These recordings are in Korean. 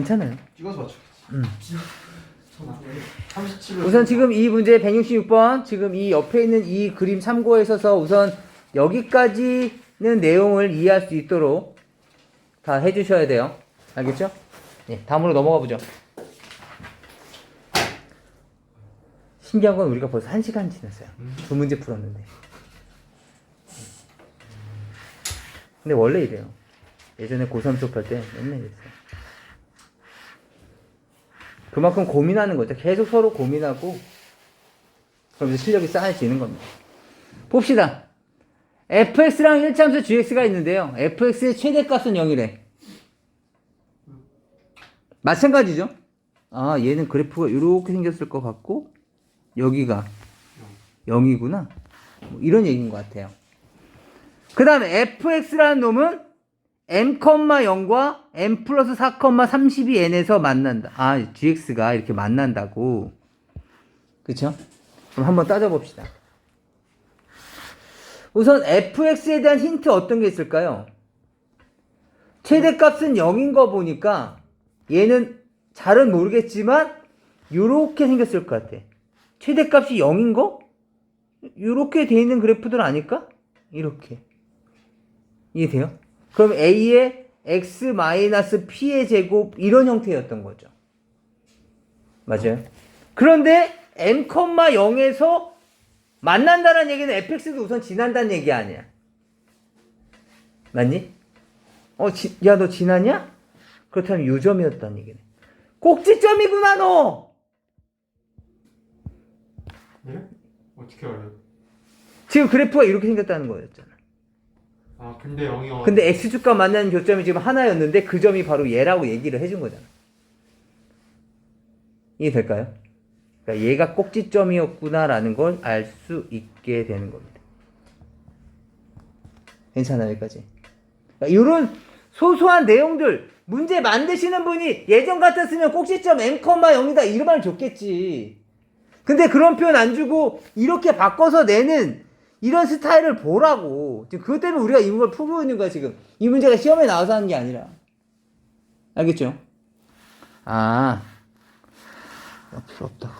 괜찮아요. 찍어서 맞추겠지. 음. 37을 우선 지금 이 문제 166번 지금 이 옆에 있는 이 그림 참고해서서 우선 여기까지는 내용을 이해할 수 있도록 다 해주셔야 돼요. 알겠죠? 네, 다음으로 넘어가 보죠. 신기한 건 우리가 벌써 1시간 지났어요. 두 문제 풀었는데. 근데 원래 이래요. 예전에 고3 수업할 때 맨날 이랬어요. 그만큼 고민하는 거죠. 계속 서로 고민하고 그러면서 실력이 쌓여지는 겁니다. 봅시다. fx랑 1참수 gx가 있는데요. fx의 최대값은 0이래. 마찬가지죠. 아, 얘는 그래프가 이렇게 생겼을 것 같고 여기가 0이구나. 뭐 이런 얘기인 것 같아요. 그 다음에 fx라는 놈은 m,0과 m 플러스 4,32n에서 만난다. 아, gx가 이렇게 만난다고. 그쵸? 그럼 한번 따져봅시다. 우선 fx에 대한 힌트 어떤 게 있을까요? 최대값은 0인 거 보니까 얘는 잘은 모르겠지만 요렇게 생겼을 것 같아. 최대값이 0인 거? 요렇게 돼 있는 그래프들 아닐까? 이렇게. 이해돼요? 그럼 a의 x-p의 제곱 이런 형태였던 거죠. 맞아요? 그런데 m,0에서 만난다는 얘기는 fx도 우선 지난다는 얘기 아니야. 맞니? 어, 지, 야, 너 지나냐? 그렇다면 요점이었다는 얘기네. 꼭지점이구나, 너! 네? 어떻게 알아요? 지금 그래프가 이렇게 생겼다는 거였잖아. 아 근데 0이 어 근데 x축과 만나는 교점이 지금 하나였는데 그 점이 바로 얘라고 얘기를 해준 거잖아. 이해될까요? 그러니까 얘가 꼭지점이었구나라는 걸 알 수 있게 되는 겁니다. 괜찮아요, 여기까지? 이런 소소한 내용들 문제 만드시는 분이 예전 같았으면 꼭지점 m, 0이다 이러면 좋겠지. 근데 그런 표현 안 주고 이렇게 바꿔서 내는 이런 스타일을 보라고. 지금 그것 때문에 우리가 이 문제를 풀고 있는 거야, 지금. 이 문제가 시험에 나와서 하는 게 아니라. 알겠죠? 아. 필요 없다고.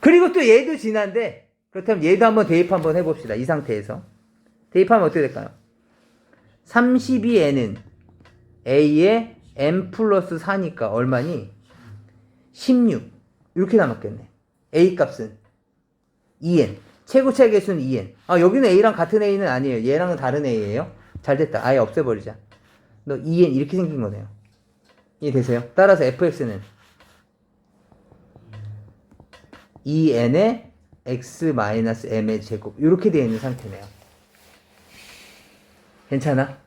그리고 또 얘도 지난데, 그렇다면 얘도 한번 대입 한번 해봅시다. 이 상태에서. 대입하면 어떻게 될까요? 32n은 a의 m 플러스 4니까 얼마니? 16. 이렇게 남았겠네. a 값은 2n. 최고차 개수는 2n. 아, 여기는 a랑 같은 a는 아니에요. 얘랑은 다른 a예요. 잘 됐다. 아예 없애버리자. 너 2n 이렇게 생긴 거네요. 이해되세요? 따라서 fx는 2n의 x-m의 제곱. 이렇게 되어 있는 상태네요. 괜찮아?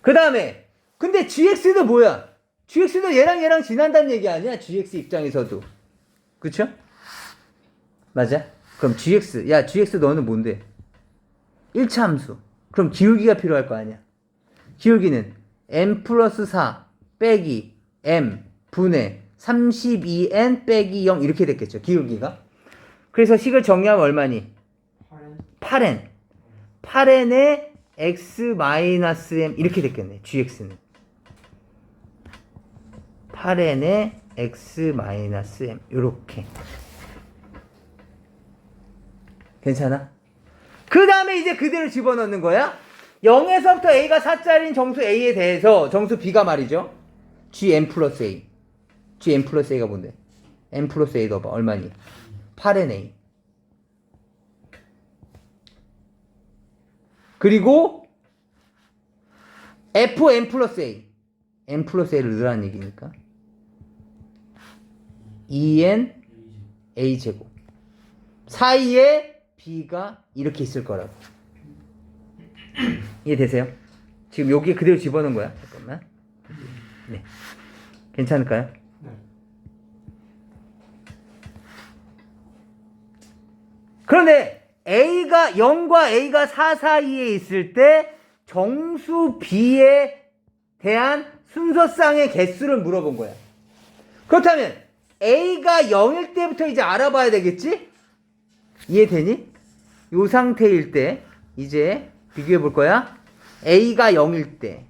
그 다음에, 근데 gx도 뭐야? gx도 얘랑 얘랑 지난다는 얘기 아니야? gx 입장에서도. 그쵸? 맞아? 그럼 gx, 야, gx 너는 뭔데? 1차 함수. 그럼 기울기가 필요할 거 아니야? 기울기는 m 플러스 4 빼기 m 분의 32n 빼기 0 이렇게 됐겠죠. 기울기가. 그래서 식을 정리하면 얼마니? 8n. 8n의 x-m 이렇게 됐겠네. gx는. 8n의 x-m 요렇게. 괜찮아? 그 다음에 이제 그대로 집어넣는 거야. 0에서부터 a가 4짜리인 정수 a에 대해서 정수 b가 말이죠. gm 플러스 a. gm 플러스 a가 뭔데? m 플러스 a 넣어봐. 얼마니? 8n a. 그리고 fm 플러스 a. m 플러스 a를 넣으라는 얘기니까. 2n a 제곱. 사이에 b가 이렇게 있을 거라고. 이해되세요? 지금 여기 그대로 집어넣은 거야. 잠깐만. 네. 괜찮을까요? 네. 그런데 A가 0과 A가 4 사이에 있을 때 정수 B에 대한 순서상의 개수를 물어본 거야. 그렇다면 A가 0일 때부터 이제 알아봐야 되겠지? 이해되니? 이 상태일 때 이제 비교해 볼 거야. A가 0일 때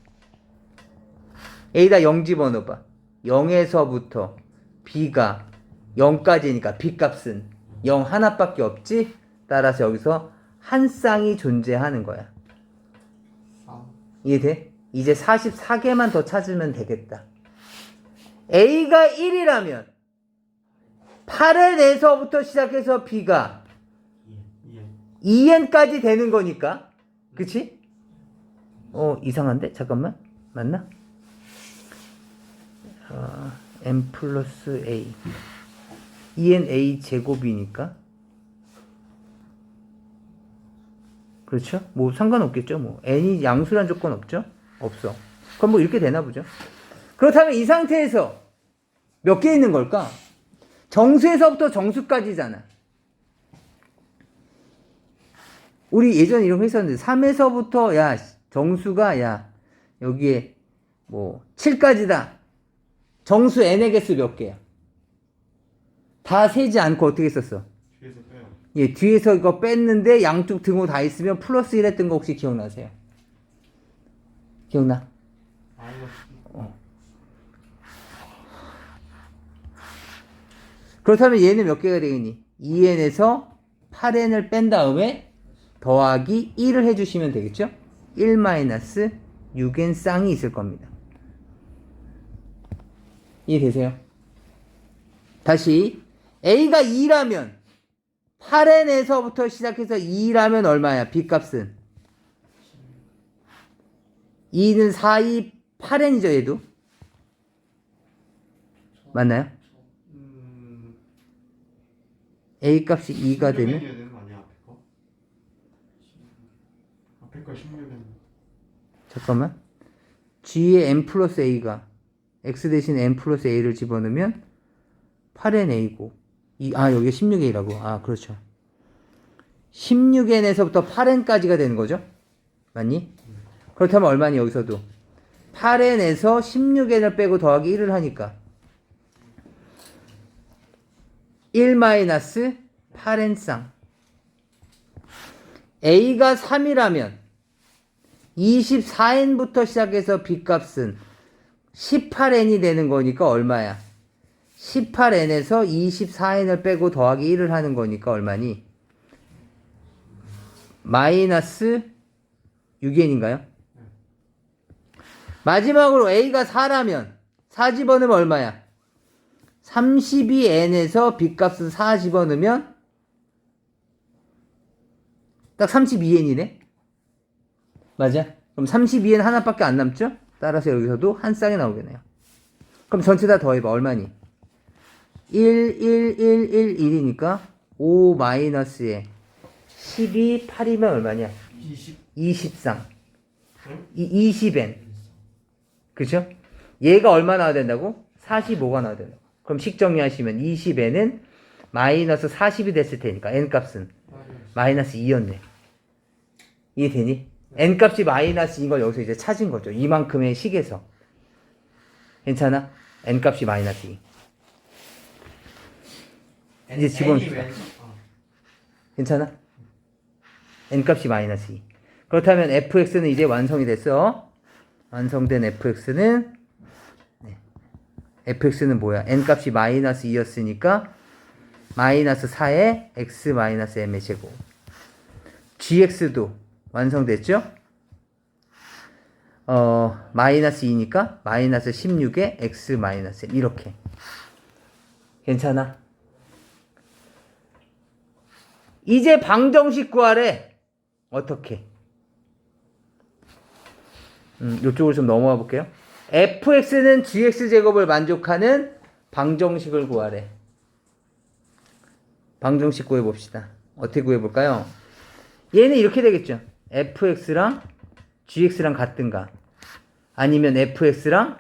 A다 0 집어넣어 봐. 0에서부터 B가 0까지니까 B 값은 0 하나밖에 없지? 따라서 여기서 한 쌍이 존재하는 거야. 아, 이해돼? 이제 44개만 더 찾으면 되겠다. A가 1이라면 8n에서부터 시작해서 B가. 2n까지 되는 거니까. 그치? 어, 이상한데? 잠깐만. 맞나? 어, n 플러스 a. 2n a 제곱이니까. 그렇죠? 뭐 상관없겠죠? 뭐 n이 양수란 조건 없죠? 없어. 그럼 뭐 이렇게 되나 보죠. 그렇다면 이 상태에서 몇 개 있는 걸까? 정수에서부터 정수까지잖아. 우리 예전에 이런 거 했었는데 3에서부터 야 정수가 야 여기에 뭐 7까지다. 정수 n의 개수 몇 개야? 다 세지 않고 어떻게 했었어? 뒤에서 빼요. 예, 뒤에서 이거 뺐는데 양쪽 등호 다 있으면 플러스 1 했던 거 혹시 기억나세요? 기억나? 마이너스. 그렇다면 얘는 몇 개가 되겠니? 2n에서 8n을 뺀 다음에 더하기 1을 해주시면 되겠죠? 1 마이너스 6n 쌍이 있을 겁니다. 이해되세요? 다시 a가 2라면 8n에서부터 시작해서 2라면 얼마야? b값은 2는 4, 2, 8n이죠 얘도 맞나요? 음. a 값이 2가 되면 16N이어야 되는 거 아니야 앞에 거? 거 16N. 잠깐만. g에 n 플러스 a가 x 대신 n 플러스 a를 집어넣으면 8n a고 이, 아 여기 16a라고 아 그렇죠 16n에서부터 8n까지가 되는 거죠 맞니? 그렇다면 얼마니 여기서도 8n에서 16n을 빼고 더하기 1을 하니까 1 마이너스 8n 쌍 a가 3이라면 24n부터 시작해서 B값은 18n이 되는 거니까 얼마야? 18n에서 24n을 빼고 더하기 1을 하는 거니까 얼마니? 마이너스 6n인가요? 마지막으로 A가 4라면 4 집어넣으면 얼마야? 32n에서 B값은 4 집어넣으면 딱 32n이네? 맞아? 그럼 32엔 하나밖에 안 남죠? 따라서 여기서도 한 쌍이 나오겠네요. 그럼 전체 다 더해봐. 얼마니? 1, 1, 1, 1, 1이니까 5 마이너스에 12, 8이면 얼마냐? 20. 20쌍. 응? 이 20엔. 그죠? 얘가 얼마 나와야 된다고? 45가 나와야 된다고. 그럼 식 정리하시면 20엔은 마이너스 40이 됐을 테니까 n 값은 마이너스 2였네. 이해되니? N 값이 마이너스인 걸 여기서 이제 찾은 거죠. 이만큼의 식에서. 괜찮아? n 값이 마이너스 2. 이제 집어넣읍시다. 아, 괜찮아? n 값이 마이너스 2. 그렇다면 fx는 이제 완성이 됐어. 완성된 fx는 네. fx는 뭐야? n 값이 마이너스 2였으니까 마이너스 4에 x 마이너스 m의 제곱. gx도 완성됐죠? 어, 마이너스 2니까 마이너스 16에 x 마이너스 m. 이렇게. 괜찮아? 이제 방정식 구하래. 어떻게? 음, 이쪽으로 좀 넘어가 볼게요. fx는 gx 제곱을 만족하는 방정식을 구하래. 방정식 구해 봅시다. 어떻게 구해 볼까요? 얘는 이렇게 되겠죠. Fx랑 gx랑 같든가 아니면 fx랑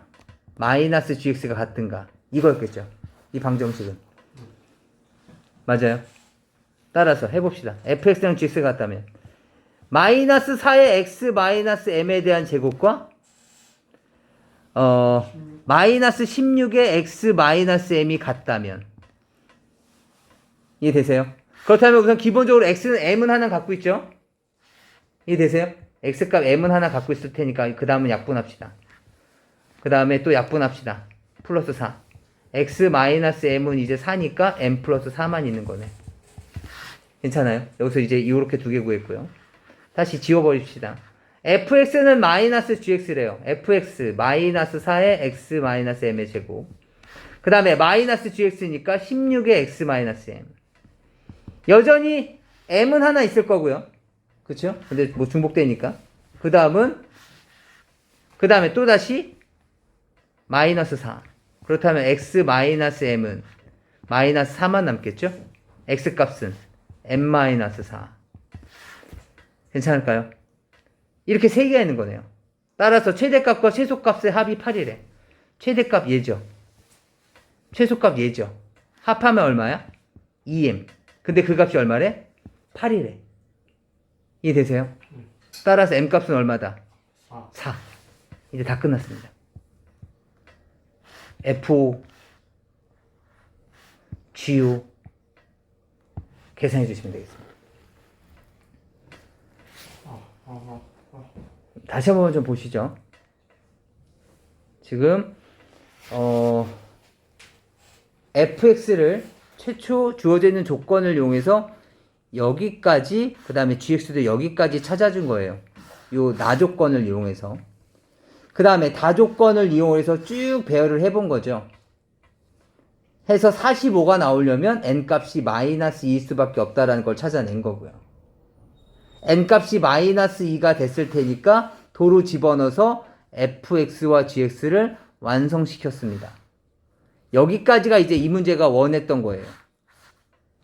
마이너스 gx가 같든가 이거였겠죠. 이 방정식은. 맞아요. 따라서 해봅시다. fx랑 gx가 같다면 마이너스 4의 x 마이너스 m에 대한 제곱과 어 마이너스 16의 x 마이너스 m이 같다면 이해되세요? 그렇다면 우선 기본적으로 x는 m은 하나 갖고 있죠? 이해되세요? x값 m은 하나 갖고 있을 테니까 그 다음은 약분합시다. 그 다음에 또 약분합시다. 플러스 4. x 마이너스 m은 이제 4니까 m 플러스 4만 있는 거네. 괜찮아요? 여기서 이제 이렇게 두 개 구했고요. 다시 지워버립시다. fx는 마이너스 gx래요. fx 마이너스 4의 x 마이너스 m의 제곱. 그 다음에 마이너스 gx니까 16의 x 마이너스 m. 여전히 m은 하나 있을 거고요. 그쵸? 근데 뭐 중복되니까. 그 다음은, 그 다음에 또 다시 마이너스 4. 그렇다면 x 마이너스 m은 마이너스 4만 남겠죠? x 값은 m 마이너스 4. 괜찮을까요? 이렇게 세 개가 있는 거네요. 따라서 최대값과 최소값의 합이 8이래. 최대값 얘죠. 최소값 얘죠. 합하면 얼마야? 2m. 근데 그 값이 얼마래? 8이래. 이해되세요? 따라서 m 값은 얼마다? 4 4. 이제 다 끝났습니다. FO, GO 계산해 주시면 되겠습니다. 다시 한번 좀 보시죠. 지금 어 fx를 최초 주어져 있는 조건을 이용해서 여기까지 그 다음에 gx도 여기까지 찾아준 거예요. 요 나조건을 이용해서 그 다음에 다조건을 이용해서 쭉 배열을 해본 거죠. 해서 45가 나오려면 n 값이 마이너스 2일 수밖에 없다라는 걸 찾아낸 거고요. n 값이 마이너스 2가 됐을 테니까 도로 집어넣어서 fx와 gx를 완성시켰습니다. 여기까지가 이제 이 문제가 원했던 거예요.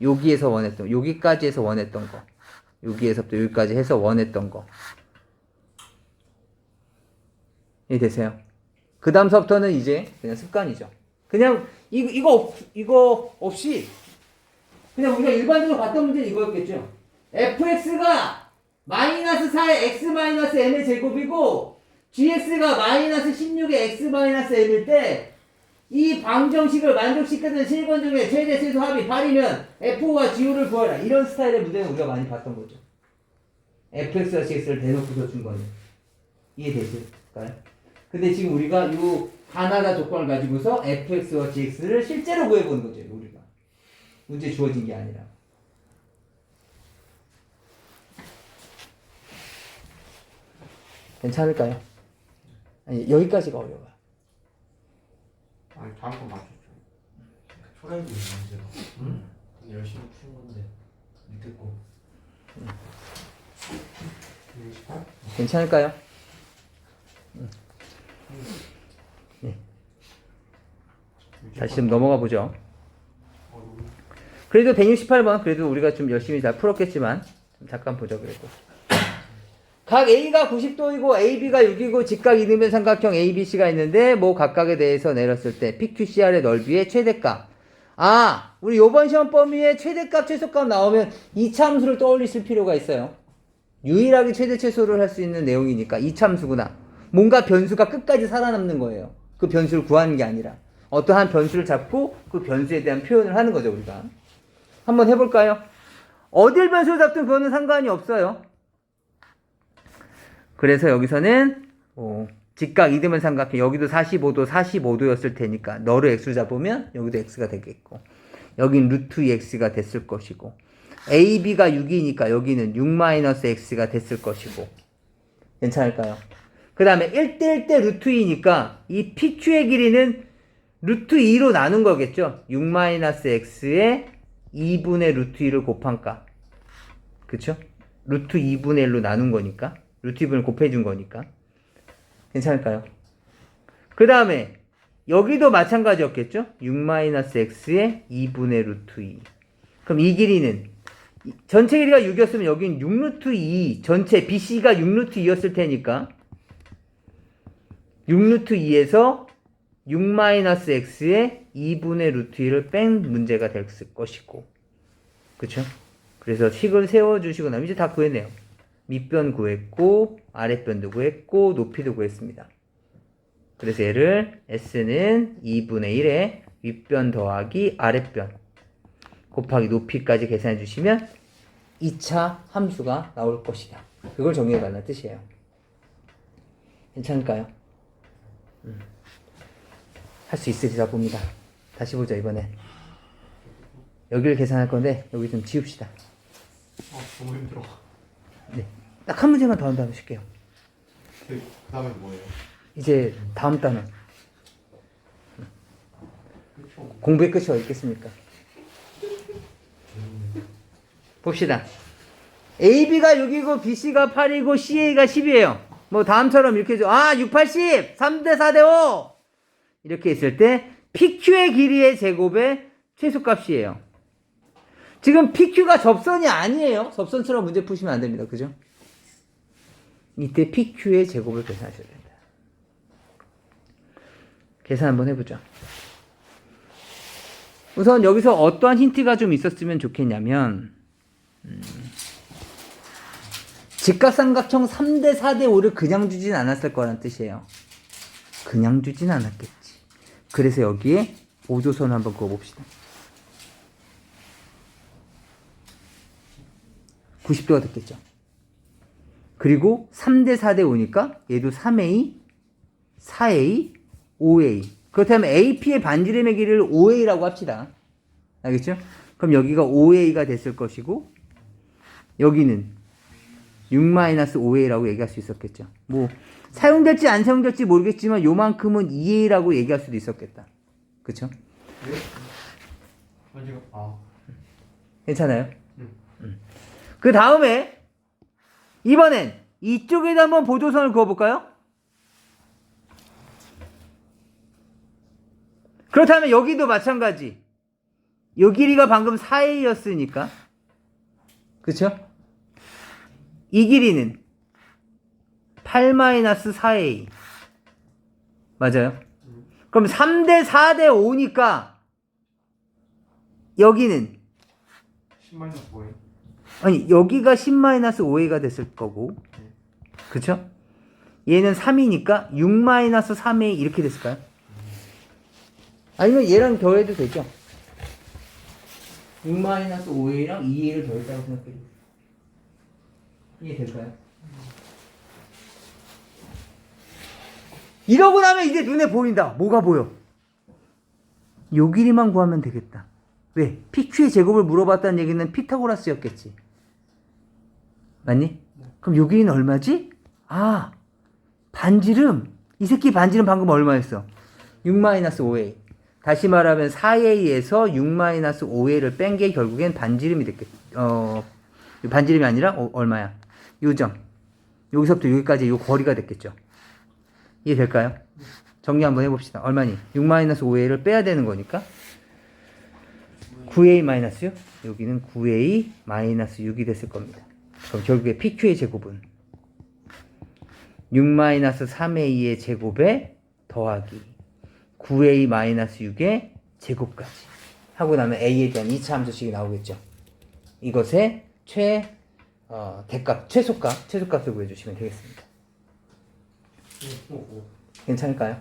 여기에서 원했던, 여기까지 해서 원했던 거. 여기에서부터 여기까지 해서 원했던 거. 이해되세요? 그 다음서부터는 이제 그냥 습관이죠. 그냥 이, 이거, 없, 이거 없이 그냥 우리가 일반적으로 봤던 문제는 이거였겠죠. fx가 마이너스 4의 x 마이너스 m의 제곱이고 gx가 마이너스 16의 x 마이너스 m일 때 이 방정식을 만족시키는 실건 중에 최대 최소 합이 8이면 f와 go를 구하라. 이런 스타일의 문제는 우리가 많이 봤던 거죠. fx와 gx를 대놓고서 준 거는. 이해되실까요? 근데 지금 우리가 이 가나다 조건을 가지고서 fx와 gx를 실제로 구해보는 거죠. 우리가. 문제 주어진 게 아니라. 괜찮을까요? 아니, 여기까지가 어려워요. 아니 다음 거 맞췄죠 초라이도 문제가 응? 열심히 푸는 건데 밑에 거 28? 괜찮을까요? 다시 좀 넘어가 보죠. 그래도 168번, 그래도 우리가 좀 열심히 잘 풀었겠지만, 좀 잠깐 보죠, 그래도. 각 A가 90도이고 AB가 6이고 직각 이등변 삼각형 ABC가 있는데 뭐 각각에 대해서 내렸을 때 PQCR의 넓이의 최대값. 아, 우리 요번 시험 범위에 최대값, 최소값 나오면 이참수를 떠올리실 필요가 있어요. 유일하게 최대 최소를 할 수 있는 내용이니까 이참수구나. 뭔가 변수가 끝까지 살아남는 거예요. 그 변수를 구하는 게 아니라 어떠한 변수를 잡고 그 변수에 대한 표현을 하는 거죠, 우리가. 한번 해볼까요? 어딜 변수를 잡든 그거는 상관이 없어요. 그래서 여기서는 어, 직각 이등변 삼각형 여기도 45도 45도였을 테니까 너를 x로 잡으면 여기도 x가 되겠고 여긴 루트 2x가 됐을 것이고 ab가 6이니까 여기는 6-x가 됐을 것이고 괜찮을까요? 그 다음에 1대1 대 루트 2니까 이 PQ의 길이는 루트 2로 나눈 거겠죠? 6-x의 2분의 루트 2를 곱한 값. 그쵸? 루트 2분의 1로 나눈 거니까. 루트 2분을 곱해준 거니까. 괜찮을까요? 그 다음에 여기도 마찬가지였겠죠? 6-x의 2분의 루트 2. 그럼 이 길이는 이- 전체 길이가 6이었으면 여긴 6루트 2 전체 BC가 6루트 2였을 테니까 6루트 2에서 6-x의 2분의 루트 2를 뺀 문제가 됐을 것이고 그쵸? 그래서 식을 세워주시고 나면 이제 다 구했네요 밑변 구했고 아랫변도 구했고 높이도 구했습니다 그래서 얘를 S는 2분의 1에 윗변 더하기 아랫변 곱하기 높이까지 계산해 주시면 2차 함수가 나올 것이다. 그걸 정리해 달라는 뜻이에요. 괜찮을까요? 음. 할수 있으리라 봅니다. 다시 보자 이번에. 여기를 계산할 건데 여기 좀 지웁시다. 아 너무 힘들어. 네. 딱 한 문제만 더 한다면 쉽게요. 그 다음에 뭐예요? 이제 다음 그쵸. 공부의 끝이 어디 있겠습니까? 봅시다. AB가 6이고 BC가 8이고 CA가 10이에요. 뭐 다음처럼 이렇게. 아, 6, 80! 3대 4대 5! 이렇게 있을 때 PQ의 길이의 제곱의 최소값이에요. 지금 PQ가 접선이 아니에요. 접선처럼 문제 푸시면 안 됩니다. 그죠? 이때 PQ의 제곱을 계산하셔야 된다. 계산 한번 해보죠. 우선 여기서 어떠한 힌트가 좀 있었으면 좋겠냐면 음, 직각삼각형 3대 4대 5를 그냥 주진 않았을 거란 뜻이에요. 그냥 주진 않았겠지. 그래서 여기에 5조선 한번 그어봅시다. 90도가 됐겠죠. 그리고 3대 4대 5니까 얘도 3A, 4A, 5A. 그렇다면 AP의 반지름의 길이를 5A라고 합시다. 알겠죠? 그럼 여기가 5A가 됐을 것이고, 여기는 6-5A라고 얘기할 수 있었겠죠. 뭐, 사용될지 안 사용될지 모르겠지만, 요만큼은 2A라고 얘기할 수도 있었겠다. 그쵸? 네? 아아 괜찮아요? 그 다음에, 이번엔 이쪽에다 한번 보조선을 그어볼까요? 그렇다면 여기도 마찬가지. 요 길이가 방금 4A였으니까. 그쵸? 이 길이는 8-4A. 맞아요? 그럼 3대 4대 5니까 여기는 10 마이너스 뭐예요? 아니 여기가 10-5a가 됐을 거고 그쵸? 얘는 3이니까 6-3a 이렇게 됐을까요? 아니면 얘랑 더해도 되죠 6-5a랑 2a를 더했다고 생각해요 이해 될까요? 이러고 나면 이제 눈에 보인다 뭐가 보여? 요 길이만 구하면 되겠다 왜? PQ의 제곱을 물어봤다는 얘기는 피타고라스였겠지. 맞니? 그럼 요 길이는 얼마지? 아, 반지름. 이 새끼 반지름 방금 얼마였어? 6-5a. 다시 말하면 4a에서 6-5a를 뺀 게 결국엔 반지름이 됐겠, 어, 반지름이 아니라 어, 얼마야? 요점. 여기서부터 여기까지 요 거리가 됐겠죠. 이해될까요? 정리 한번 해봅시다. 얼마니? 6-5a를 빼야 되는 거니까. 9a 마이너스 6? 여기는 9a 마이너스 6이 됐을 겁니다. 그럼 결국에 PQ의 제곱은 6 마이너스 3a의 제곱에 더하기 9a 마이너스 6의 제곱까지 하고 나면 a에 대한 2차 함수식이 나오겠죠. 이것의 최 어, 대값, 최소값, 최소값을 구해주시면 되겠습니다. 오, 오, 오. 괜찮을까요?